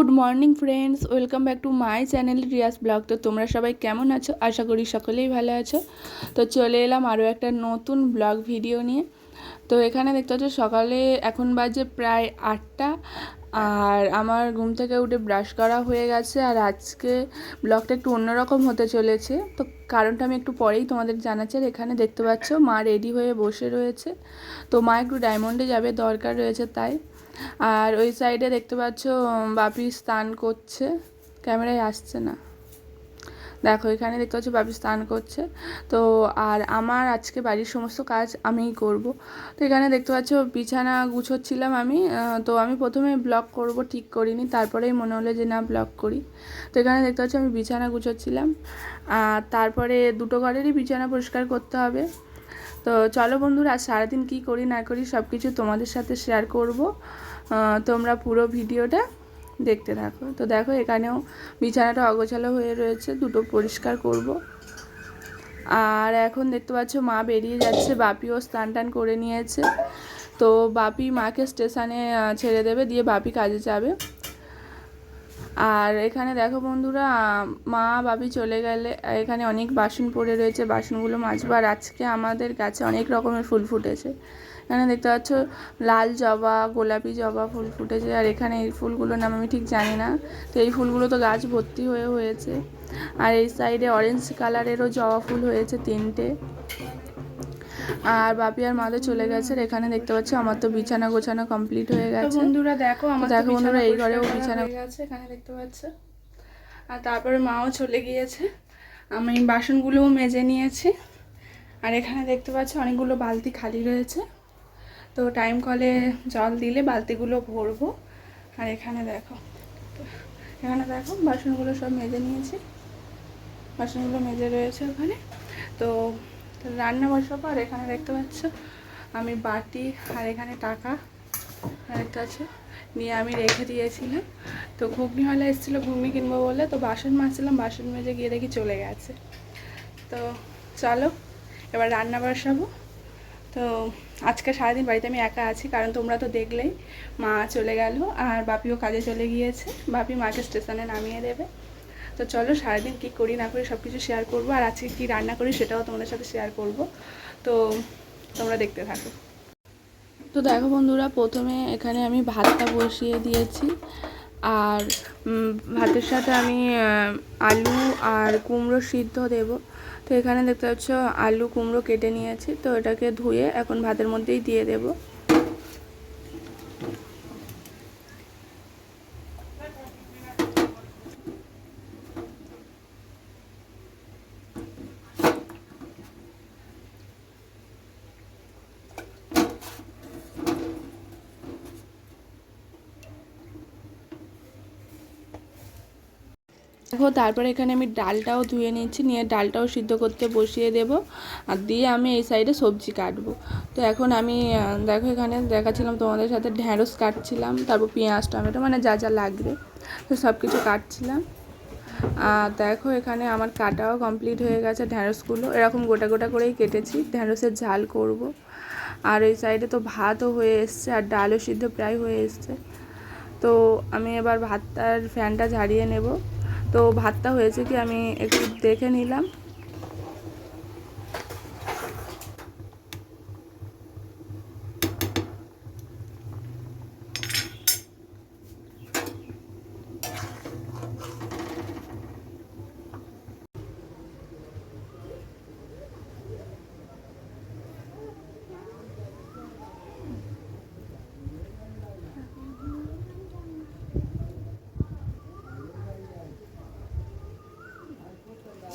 Good morning friends welcome back to my channel Riya's blog তো তোমরা সবাই কেমন আছো? আশা করি সকলেই ভালো আছো। তো চলে এলাম আরও একটা নতুন ব্লগ ভিডিও নিয়ে। তো এখানে দেখতে পাচ্ছ, সকালে এখন বাজে প্রায় আটটা। আর আমার ঘুম থেকে উঠে ব্রাশ করা হয়ে গেছে। আর আজকে ব্লগটা একটু অন্যরকম হতে চলেছে। তো কারণটা আমি একটু পরেই তোমাদের জানাচ্ছি। আর এখানে দেখতে পাচ্ছ, মা রেডি হয়ে বসে রয়েছে। তো মা একটু ডায়মন্ডে যাবে, দরকার রয়েছে তাই। আর ওই সাইডে দেখতে পাচ্ছ বাপি স্নান করছে। ক্যামেরায় আসছে না। দেখো, এখানে দেখতে পাচ্ছ বাপি স্নান করছে। তো, আর আমার আজকে বাড়ির সমস্ত কাজ আমিই করব। তো, এখানে দেখতে পাচ্ছ বিছানা গুছোচ্ছিলাম আমি। তো, আমি প্রথমে ব্লগ করব, ঠিক করিনি। তারপরেই মনে হলো যে না, ব্লগ করি। তো, এখানে দেখতে পাচ্ছ আমি বিছানা গুছোচ্ছিলাম। আর তারপরে দুটো ঘরেরই বিছানা পরিষ্কার করতে হবে। তো চলো বন্ধুরা, আজ সারাদিন কী করি না করি সব কিছু তোমাদের সাথে শেয়ার করব। তোমরা পুরো ভিডিওটা দেখতে থাকো। তো দেখো, এখানেও বিছানাটা অগোছালো হয়ে রয়েছে, দুটো পরিষ্কার করব। আর এখন দেখতে পাচ্ছ, মা বেরিয়ে যাচ্ছে, বাপিও স্নান টান করে নিয়েছে। তো বাপি মাকে স্টেশনে ছেড়ে দেবে, দিয়ে বাপি কাজে যাবে। আর এখানে দেখো বন্ধুরা, মা বাবি চলে গেলে, এখানে অনেক বাসন পড়ে রয়েছে, বাসনগুলো মাজবো। আর আজকে আমাদের গাছে অনেক রকমের ফুল ফুটেছে। এখানে দেখতে পাচ্ছ, লাল জবা, গোলাপি জবা ফুল ফুটেছে। আর এখানে এই ফুলগুলোর নাম আমি ঠিক জানি না, তো এই ফুলগুলো তো গাছ ভর্তি হয়ে হয়েছে। আর এই সাইডে অরেঞ্জ কালারেরও জবা ফুল হয়েছে তিনটে। আর বাপি আর মাদের চলে গেছে আর এখানে দেখতে পাচ্ছি আমার তো বিছানা গোছানো কমপ্লিট হয়ে গেছে। বন্ধুরা দেখো আমার দেখো বন্ধুরা এই ঘরেও বিছানা হয়ে গেছে এখানে দেখতে পাচ্ছ। আর তারপরে মাও চলে গিয়েছে। আমি বাসনগুলোও মেজে নিয়েছি। আর এখানে দেখতে পাচ্ছি অনেকগুলো বালতি খালি রয়েছে। তো টাইম কলে জল দিলে বালতিগুলো ভরবো। আর এখানে দেখো এখানে দেখো বাসনগুলো সব মেজে নিয়েছি। বাসনগুলো মেজে রয়েছে ওখানে। তো তো রান্না বসাবো, আর এখানে দেখতে পাচ্ছ আমি বাটি আর এখানে টাকা। একটা আছে, নিয়ে আমি রেখে দিয়েছিলাম। তো ঘুগনিওয়ালা এসেছিল ঘুগনি কিনবো বলে, তো বাসন মাজছিলাম, বাসন মেজে গিয়ে দেখি চলে গেছে। তো চলো, এবার রান্না বসাবো। তো আজকে সারাদিন বাড়িতে আমি একা আছি, কারণ তোমরা তো দেখলেই মা চলে গেল, আর বাপিও কাজে চলে গিয়েছে। বাপি মাকে স্টেশনে নামিয়ে দেবে। তো চলো সারাদিন কী করি না করি সব কিছু শেয়ার করব, আর আজকে কী রান্না করি সেটাও তোমাদের সাথে শেয়ার করব। তো তোমরা দেখতে থাকো। তো দেখো বন্ধুরা, প্রথমে এখানে আমি ভাতটা বসিয়ে দিয়েছি। আর ভাতের সাথে আমি আলু আর কুমড়ো সিদ্ধ দেব। তো এখানে দেখতে পাচ্ছ আলু কুমড়ো কেটে নিয়েছি, তো এটাকে ধুয়ে এখন ভাতের মধ্যেই দিয়ে দেব। দেখো, তারপরে এখানে আমি ডালটাও ধুয়ে নিয়েছি, নিয়ে ডালটাও সিদ্ধ করতে বসিয়ে দেব, আর দিয়ে আমি এই সাইডে সবজি কাটবো। তো এখন আমি দেখো এখানে দেখাচ্ছিলাম তোমাদের সাথে, ঢ্যাঁড়স কাটছিলাম, তারপর পেঁয়াজ, টমেটো মানে যা যা লাগবে, তো সব কিছু কাটছিলাম। আর দেখো এখানে আমার কাটাও কমপ্লিট হয়ে গেছে ঢ্যাঁড়সগুলো, এরকম গোটা গোটা করেই কেটেছি, ঢ্যাঁড়সের ঝাল করব। আর এই সাইডে তো ভাতও হয়ে এসছে, আর ডালও সিদ্ধ প্রায় হয়ে এসছে। তো আমি এবার ভাতটার ফ্যানটা ঝাড়িয়ে নেব। তো ভাতটা হয়েছে কি আমি একটু দেখে নিলাম।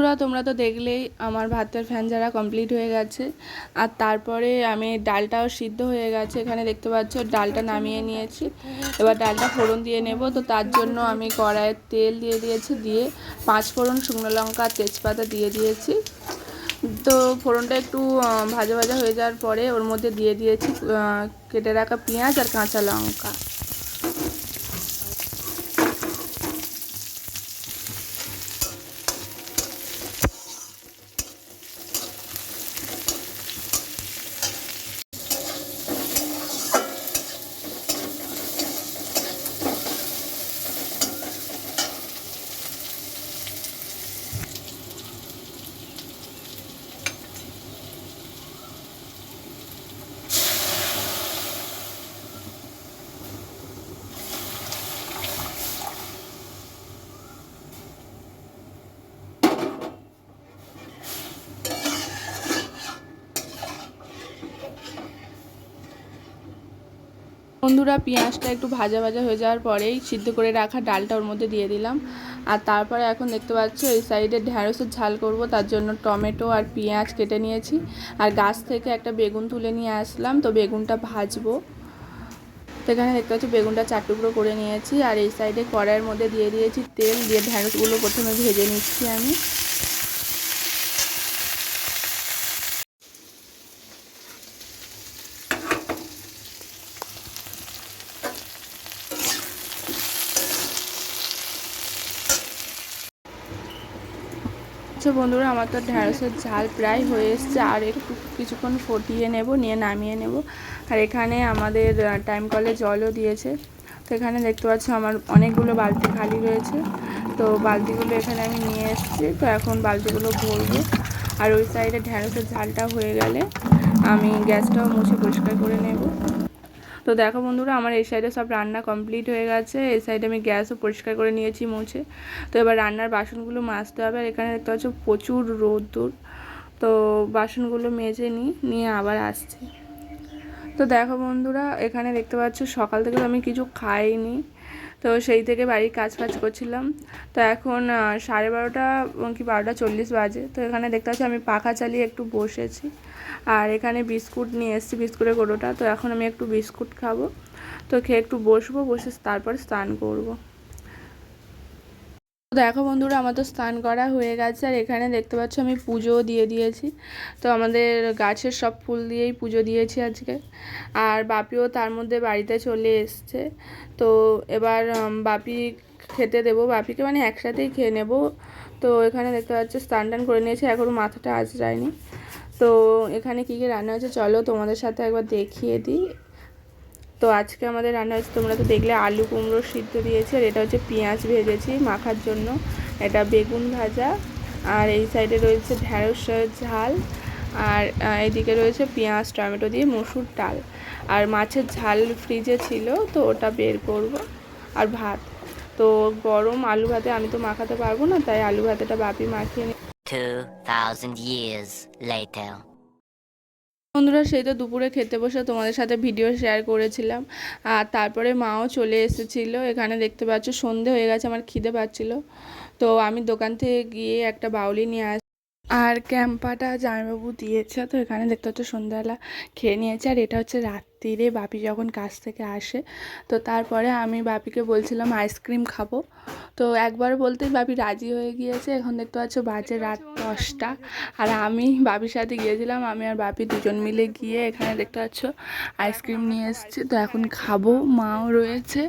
বন্ধুরা, তোমরা তো দেখলেই আমার ভাতের ফ্যান যারা কমপ্লিট হয়ে গেছে। আর তারপরে আমি ডালটাও সিদ্ধ হয়ে গেছে, এখানে দেখতে পাচ্ছ ডালটা নামিয়ে নিয়েছি। এবার ডালটা ফোড়ন দিয়ে নেব, তো তার জন্য আমি কড়াইয়ে তেল দিয়ে দিয়েছি, দিয়ে পাঁচ ফোড়ন শুকনো লঙ্কা তেজপাতা দিয়ে দিয়েছি। তো ফোড়নটা একটু ভাজা ভাজা হয়ে যাওয়ার পরে ওর মধ্যে দিয়ে দিয়েছি কেটে রাখা পেঁয়াজ আর কাঁচা লঙ্কা। বন্ধুরা পেঁয়াজটা একটু ভাজা ভাজা হয়ে যাওয়ার পরেই সিদ্ধ করে রাখা ডালটা ওর মধ্যে দিয়ে দিলাম। আর তারপরে এখন দেখতে পাচ্ছ এই সাইডে ঢ্যাঁড়সের ঝাল করব, তার জন্য টমেটো আর পেঁয়াজ কেটে নিয়েছি। আর গাছ থেকে একটা বেগুন তুলে নিয়ে আসলাম, তো বেগুনটা ভাজবো। সেখানে দেখতে পাচ্ছি বেগুনটা চার টুকরো করে নিয়েছি, আর এই সাইডে কড়াইয়ের মধ্যে দিয়ে দিয়েছি তেল, দিয়ে ঢ্যাঁড়সগুলো প্রথমে ভেজে নিচ্ছি আমি। আচ্ছা বন্ধুরা, আমার তো ঢ্যাঁড়সের ঝাল প্রায় হয়ে এসছে। আর একটু কিছুক্ষণ ফুটিয়ে নেব, নিয়ে নামিয়ে নেব। আর এখানে আমাদের টাইম কলে জলও দিয়েছে। তো এখানে দেখতে পাচ্ছ আমার অনেকগুলো বালতি খালি রয়েছে। তো বালতিগুলো এখানে আমি নিয়ে এসেছি। তো এখন বালতিগুলো ভরবো। আর ওই সাইডে ঢ্যাঁড়সের ঝালটা হয়ে গেলে আমি গ্যাসটাও মুছে পরিষ্কার করে নেব। তো দেখো বন্ধুরা, আমার এই সাইডে সব রান্না কমপ্লিট হয়ে গেছে। এই সাইডে আমি গ্যাসও পরিষ্কার করে নিয়েছি মুছে। তো এবার রান্নার বাসনগুলো মাজতে হবে। আর এখানে দেখতে পাচ্ছ প্রচুর রোদ্দুর। তো বাসনগুলো মেজে নিই নিয়ে আবার আসছে। তো দেখো বন্ধুরা, এখানে দেখতে পাচ্ছ সকাল থেকে আমি কিছু খাইনি। তো সেই থেকে বাড়ির কাজ ফাজ করছিলাম। তো এখন সাড়ে বারোটা কি বারোটা চল্লিশ বাজে। তো এখানে দেখতে পাচ্ছি আমি পাখা চালিয়ে একটু বসেছি। আর এখানে বিস্কুট নিয়ে এসেছি, বিস্কুটের গোটোটা। তো এখন আমি একটু বিস্কুট খাব। তো খেয়ে একটু বসবো, বসে তারপর স্নান করব। দেখো বন্ধুরা, আমার তো স্নান করা হয়ে গেছে আর এখানে দেখতে পাচ্ছ আমি পুজোও দিয়ে দিয়েছি। তো আমাদের গাছের সব ফুল দিয়েই পুজো দিয়েছি আজকে। আর বাপিও তার মধ্যে বাড়িতে চলে এসছে। তো এবার বাপি খেতে দেবো। বাপিকে মানে একসাথেই খেয়ে নেব। তো এখানে দেখতে পাচ্ছ স্নান টান করে নিয়েছি এখনও মাথাটা আঁচড়ায়নি। তো এখানে কী কী রান্না হয়েছে চলো তোমাদের সাথে একবার দেখিয়ে দিই। তো আজকে আমাদের রান্না হচ্ছে তোমরা তো দেখলে আলু কুমড়ো সিদ্ধ দিয়েছি আর এটা হচ্ছে পেঁয়াজ ভেজেছি মাখার জন্য। এটা বেগুন ভাজা আর এই সাইডে রয়েছে ঢ্যাঁড়সের ঝাল আর আহ, এইদিকে রয়েছে পেঁয়াজ টমেটো দিয়ে মসুর ডাল। আর মাছের ঝাল ফ্রিজে ছিল তো ওটা বের করব আর ভাত। তো গরম আলু ভাতে আমি তো মাখাতে পারব না তাই আলু ভাতেটা বাপি মাখিয়ে নি 2,000 years later. বন্ধুরা, সেই তো দুপুরে খেতে বসে তোমাদের সাথে ভিডিও শেয়ার করেছিলাম। আর তারপরে মাও চলে এসেছিল। এখানে দেখতে পাচ্ছ সন্ধে হয়ে গেছে, আমার খিদে পাচ্ছিলো। তো আমি দোকান থেকে গিয়ে একটা বাউলি নিয়ে আস আর ক্যাম্পাটা জামাইবাবু দিয়েছে, তো এখানে দেখতে হচ্ছে সন্ধ্যাবেলা খেয়ে নিয়েছে। আর এটা হচ্ছে রাত্রিরে বাপি যখন কাজ থেকে আসে, তো তারপরে আমি বাপিকে বলছিলাম আইসক্রিম খাব। তো একবার বলতেই বাপি রাজি হয়ে গিয়েছে, এখন দেখতে পাচ্ছ বাজে রাত দশটা। আর আমি বাপির সাথে গিয়েছিলাম, আমি আর বাপি দুজন মিলে গিয়ে এখানে দেখতে পাচ্ছ আইসক্রিম নিয়ে এসেছি। তো এখন খাব, মাও রয়েছে।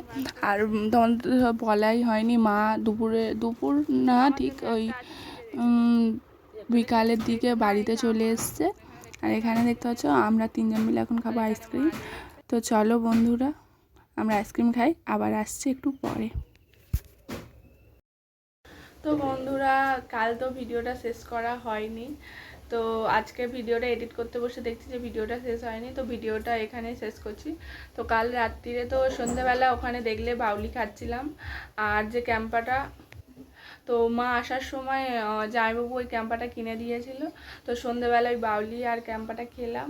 আর তোমাদের বলাই হয়নি, মা দুপুরে, দুপুর না ঠিক ওই বিকালের দিকে বাড়িতে চলে এসছে। আর এখানে দেখতে পাচ্ছ, আমরা তিনজন মিলে এখন খাব আইসক্রিম। তো চলো বন্ধুরা, আমরা আইসক্রিম খাই, আবার আসছি একটু পরে। তো বন্ধুরা, কাল তো ভিডিওটা শেষ করা হয়নি। তো আজকে ভিডিওটা এডিট করতে বসে দেখছি যে ভিডিওটা শেষ হয়নি, তো ভিডিওটা এখানে শেষ করছি। তো কাল রাত্রিরে তো সন্ধ্যাবেলা ওখানে দেখলে বাউলি খাচ্ছিলাম। আর যে ক্যাম্পাটা তো মা আসার সময় জামাইবাবু ওই ক্যাম্পাটা কিনে দিয়েছিল। তো সন্ধেবেলা ওই বাউলি আর ক্যাম্পাটা খেলাম।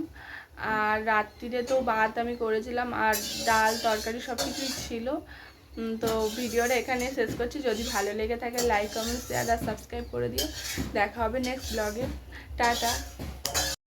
আর রাত্রিরে তো ভাত আমি করেছিলাম আর ডাল, তরকারি সব কিছুই ছিল তো ভিডিওটা এখানে শেষ করছি। যদি ভালো লেগে থাকে লাইক কমেন্ট শেয়ার আর সাবস্ক্রাইব করে দিও। দেখা হবে নেক্সট ব্লগে টাটা।